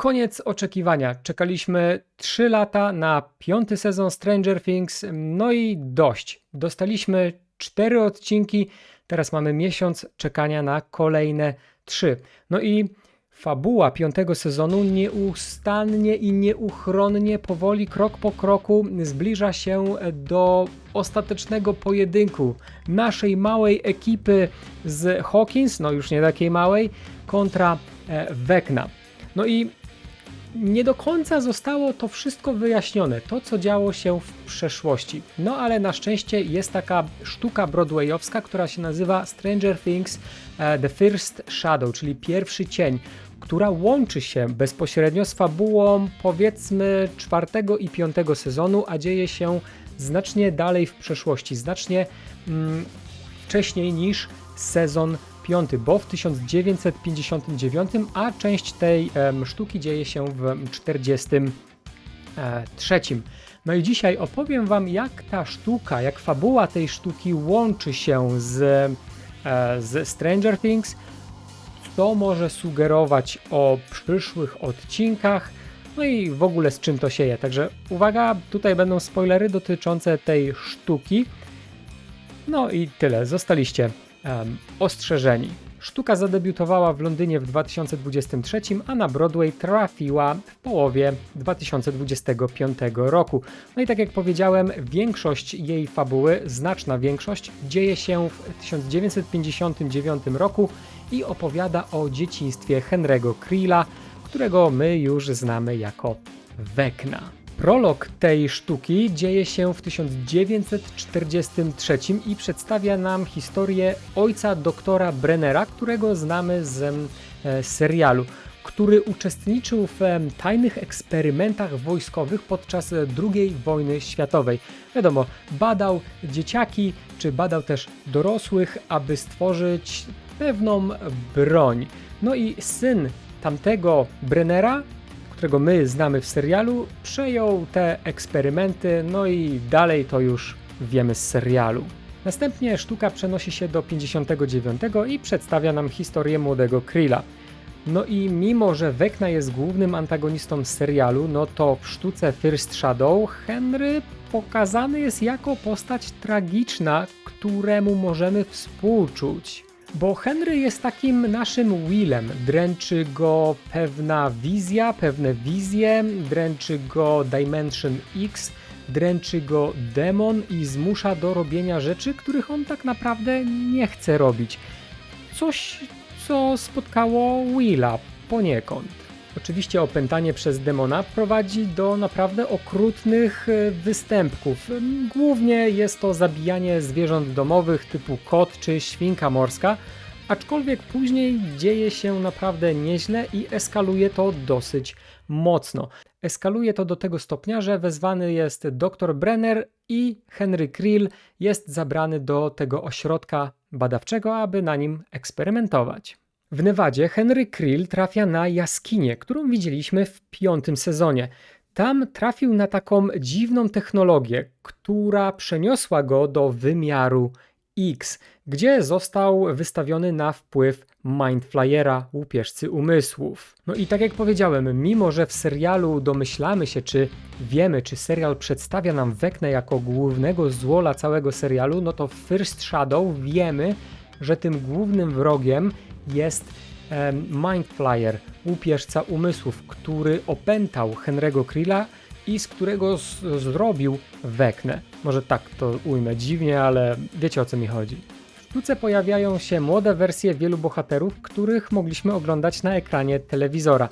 Koniec oczekiwania. Czekaliśmy 3 lata na piąty sezon Stranger Things, no i dość. Dostaliśmy 4 odcinki, teraz mamy miesiąc czekania na kolejne 3. No i fabuła piątego sezonu nieustannie i nieuchronnie, powoli, krok po kroku zbliża się do ostatecznego pojedynku naszej małej ekipy z Hawkins, no już nie takiej małej, kontra Vecna. No i nie do końca zostało to wszystko wyjaśnione, to co działo się w przeszłości. No ale na szczęście jest taka sztuka broadwayowska, która się nazywa Stranger Things e, The First Shadow, czyli pierwszy cień, która łączy się bezpośrednio z fabułą powiedzmy czwartego i piątego sezonu, a dzieje się znacznie dalej w przeszłości, znacznie mm, wcześniej niż sezon piąty, bo w 1959, a część tej sztuki dzieje się w 43. No i dzisiaj opowiem Wam, jak ta sztuka, jak fabuła tej sztuki łączy się z, e, z Stranger Things, co może sugerować o przyszłych odcinkach, no i w ogóle z czym to się je. Także uwaga, tutaj będą spoilery dotyczące tej sztuki. No i tyle, zostaliście um, ostrzeżeni. Sztuka zadebiutowała w Londynie w 2023, a na Broadway trafiła w połowie 2025 roku. No i tak jak powiedziałem, większość jej fabuły, znaczna większość, dzieje się w 1959 roku i opowiada o dzieciństwie Henry'ego Creela, którego my już znamy jako Wekna. Prolog tej sztuki dzieje się w 1943 i przedstawia nam historię ojca doktora Brennera, którego znamy z e, serialu, który uczestniczył w e, tajnych eksperymentach wojskowych podczas II wojny światowej. Wiadomo, badał dzieciaki, czy badał też dorosłych, aby stworzyć pewną broń. No i syn tamtego Brennera którego my znamy w serialu, przejął te eksperymenty, no i dalej to już wiemy z serialu. Następnie sztuka przenosi się do 59 i przedstawia nam historię młodego Krilla. No i mimo, że Vecna jest głównym antagonistą serialu, no to w sztuce First Shadow Henry pokazany jest jako postać tragiczna, któremu możemy współczuć. Bo Henry jest takim naszym Willem. Dręczy go pewna wizja, pewne wizje, dręczy go Dimension X, dręczy go demon i zmusza do robienia rzeczy, których on tak naprawdę nie chce robić. Coś, co spotkało Willa poniekąd. Oczywiście opętanie przez demona prowadzi do naprawdę okrutnych e, występków. Głównie jest to zabijanie zwierząt domowych typu kot czy świnka morska, aczkolwiek później dzieje się naprawdę nieźle i eskaluje to dosyć mocno. Eskaluje to do tego stopnia, że wezwany jest dr Brenner i Henry Krill jest zabrany do tego ośrodka badawczego, aby na nim eksperymentować. W Nevadzie Henry Krill trafia na jaskinię, którą widzieliśmy w piątym sezonie. Tam trafił na taką dziwną technologię, która przeniosła go do wymiaru X, gdzie został wystawiony na wpływ Mindflyera, łupieżcy umysłów. No i tak jak powiedziałem, mimo że w serialu domyślamy się, czy wiemy, czy serial przedstawia nam Weknę jako głównego złola całego serialu, no to w First Shadow wiemy, że tym głównym wrogiem jest Mindflyer, łupieżca umysłów, który opętał Henry'ego Krilla i z którego zrobił Weknę. Może tak to ujmę dziwnie, ale wiecie o co mi chodzi. W sztuce pojawiają się młode wersje wielu bohaterów, których mogliśmy oglądać na ekranie telewizora.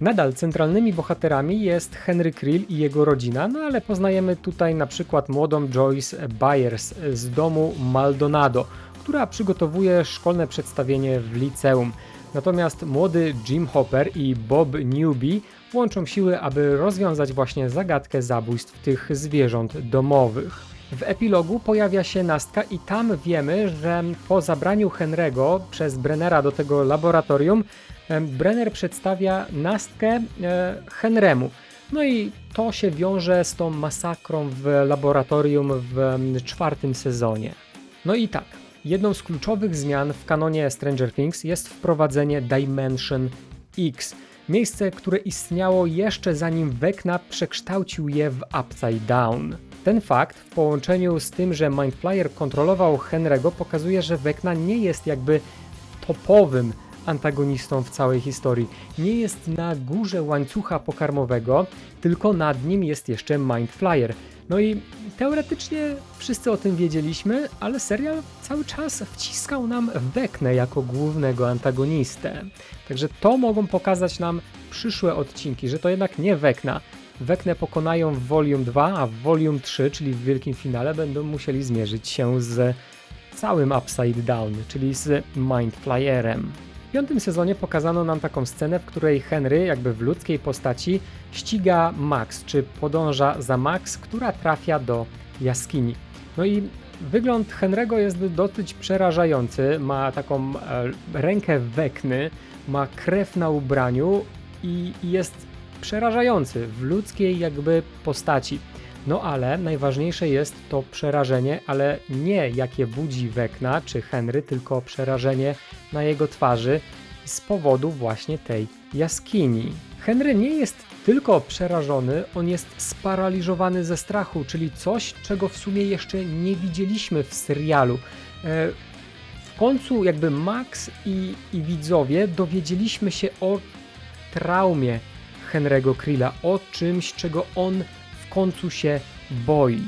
Nadal centralnymi bohaterami jest Henry Krill i jego rodzina, no ale poznajemy tutaj na przykład młodą Joyce Byers z domu Maldonado, która przygotowuje szkolne przedstawienie w liceum. Natomiast młody Jim Hopper i Bob Newby łączą siły, aby rozwiązać właśnie zagadkę zabójstw tych zwierząt domowych. W epilogu pojawia się Nastka i tam wiemy, że po zabraniu Henry'ego przez Brennera do tego laboratorium, Brenner przedstawia Nastkę e, Henry'emu. No i to się wiąże z tą masakrą w laboratorium w czwartym sezonie. No i tak, Jedną z kluczowych zmian w kanonie Stranger Things jest wprowadzenie Dimension X. Miejsce, które istniało jeszcze zanim Vecna przekształcił je w Upside Down. Ten fakt w połączeniu z tym, że Mindflayer kontrolował Henry'ego pokazuje, że Vecna nie jest jakby topowym antagonistą w całej historii. Nie jest na górze łańcucha pokarmowego, tylko nad nim jest jeszcze Mindflayer. No i teoretycznie wszyscy o tym wiedzieliśmy, ale serial cały czas wciskał nam Vecnę jako głównego antagonistę. Także to mogą pokazać nam przyszłe odcinki, że to jednak nie Vecna. Vecnę pokonają w Volume 2, a w Volume 3, czyli w wielkim finale, będą musieli zmierzyć się z całym Upside Down, czyli z Mindflayerem. W piątym sezonie pokazano nam taką scenę, w której Henry, jakby w ludzkiej postaci, ściga Max, czy podąża za Max, która trafia do jaskini. No i wygląd Henry'ego jest dosyć przerażający. Ma taką e, rękę wekny, ma krew na ubraniu i jest przerażający w ludzkiej jakby postaci. No ale najważniejsze jest to przerażenie, ale nie jakie budzi Wekna czy Henry, tylko przerażenie na jego twarzy z powodu właśnie tej jaskini. Henry nie jest tylko przerażony, on jest sparaliżowany ze strachu, czyli coś, czego w sumie jeszcze nie widzieliśmy w serialu. E, w końcu jakby Max i, i widzowie dowiedzieliśmy się o traumie Henry'ego Krilla, o czymś, czego on końcu się boi.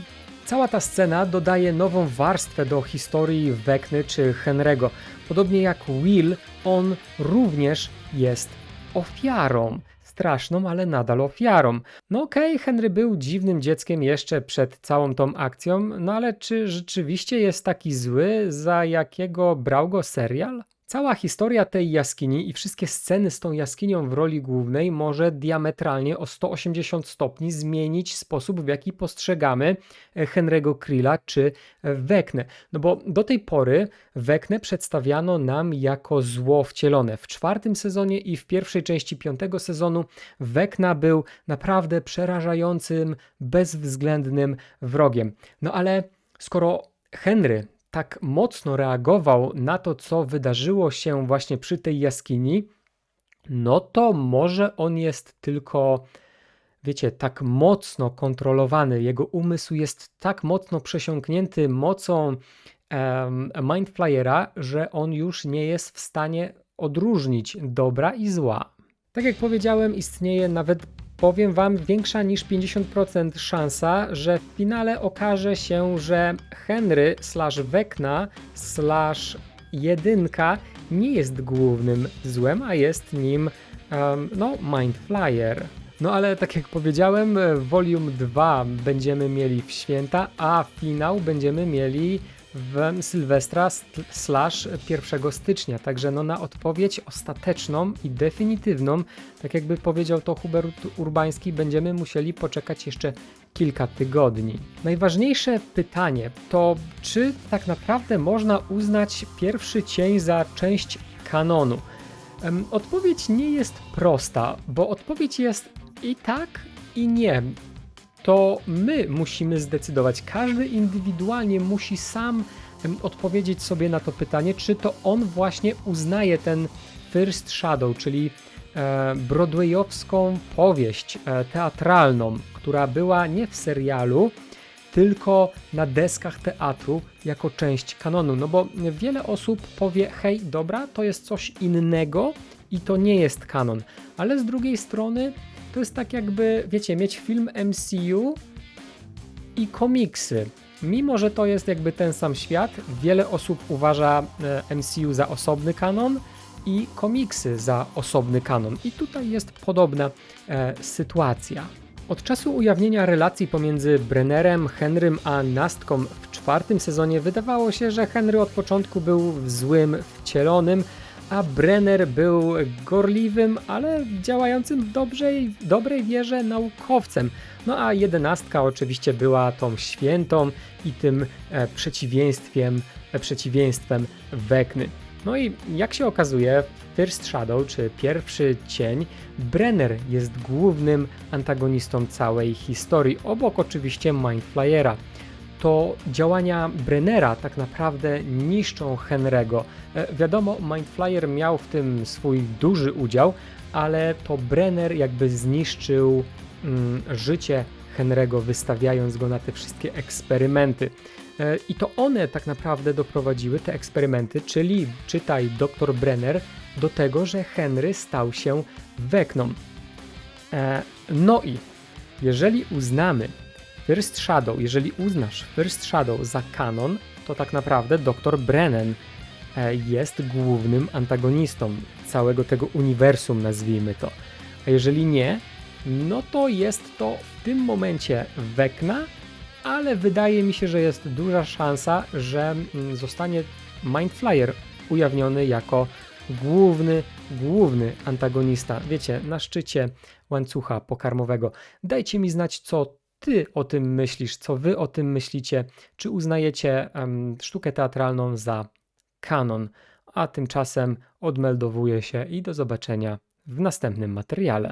Cała ta scena dodaje nową warstwę do historii Wekny czy Henry'ego. Podobnie jak Will, on również jest ofiarą. Straszną, ale nadal ofiarą. No okej, okay, Henry był dziwnym dzieckiem jeszcze przed całą tą akcją, no ale czy rzeczywiście jest taki zły, za jakiego brał go serial? Cała historia tej jaskini i wszystkie sceny z tą jaskinią w roli głównej może diametralnie o 180 stopni zmienić sposób, w jaki postrzegamy e, Henry'ego Krilla czy Weknę. No bo do tej pory Weknę przedstawiano nam jako zło wcielone. W czwartym sezonie i w pierwszej części piątego sezonu Wekna był naprawdę przerażającym, bezwzględnym wrogiem. No ale skoro Henry tak mocno reagował na to, co wydarzyło się właśnie przy tej jaskini, no to może on jest tylko, wiecie, tak mocno kontrolowany, jego umysł jest tak mocno przesiąknięty mocą um, Mindflayera, że on już nie jest w stanie odróżnić dobra i zła. Tak jak powiedziałem, istnieje nawet powiem Wam, większa niż 50% szansa, że w finale okaże się, że Henry slash Vecna slash jedynka nie jest głównym złem, a jest nim um, no, Mind Flyer. No ale tak jak powiedziałem, Volume 2 będziemy mieli w święta, a finał będziemy mieli w Sylwestra slash 1 stycznia. Także no na odpowiedź ostateczną i definitywną, tak jakby powiedział to Hubert Urbański, będziemy musieli poczekać jeszcze kilka tygodni. Najważniejsze pytanie to, czy tak naprawdę można uznać pierwszy cień za część kanonu? Odpowiedź nie jest prosta, bo odpowiedź jest i tak, i nie to my musimy zdecydować. Każdy indywidualnie musi sam odpowiedzieć sobie na to pytanie, czy to on właśnie uznaje ten First Shadow, czyli e, broadwayowską powieść e, teatralną, która była nie w serialu, tylko na deskach teatru jako część kanonu. No bo wiele osób powie: hej, dobra, to jest coś innego i to nie jest kanon. Ale z drugiej strony to jest tak jakby, wiecie, mieć film MCU i komiksy. Mimo, że to jest jakby ten sam świat, wiele osób uważa e, MCU za osobny kanon i komiksy za osobny kanon. I tutaj jest podobna e, sytuacja. Od czasu ujawnienia relacji pomiędzy Brennerem, Henrym a Nastką w czwartym sezonie wydawało się, że Henry od początku był złym, wcielonym, a Brenner był gorliwym, ale działającym w dobrej, dobrej wierze naukowcem. No a jedenastka oczywiście była tą świętą i tym e, przeciwieństwem, e, przeciwieństwem Wekny. No i jak się okazuje, First Shadow, czy pierwszy cień, Brenner jest głównym antagonistą całej historii, obok oczywiście Mindflayera. To działania Brennera tak naprawdę niszczą Henry'ego. E, Wiadomo, Mindflyer miał w tym swój duży udział, ale to Brenner jakby zniszczył mm, życie Henry'ego, wystawiając go na te wszystkie eksperymenty. E, I to one tak naprawdę doprowadziły te eksperymenty, czyli czytaj dr Brenner, do tego, że Henry stał się Wekną. E, No i jeżeli uznamy First Shadow, jeżeli uznasz First Shadow za kanon, to tak naprawdę dr Brennan e, jest głównym antagonistą całego tego uniwersum, nazwijmy to. A jeżeli nie, no to jest to w tym momencie Wekna, ale wydaje mi się, że jest duża szansa, że mm, zostanie Mindflyer ujawniony jako główny, główny antagonista. Wiecie, na szczycie łańcucha pokarmowego. Dajcie mi znać, co ty o tym myślisz, co wy o tym myślicie, czy uznajecie em, sztukę teatralną za kanon, a tymczasem odmeldowuję się i do zobaczenia w następnym materiale.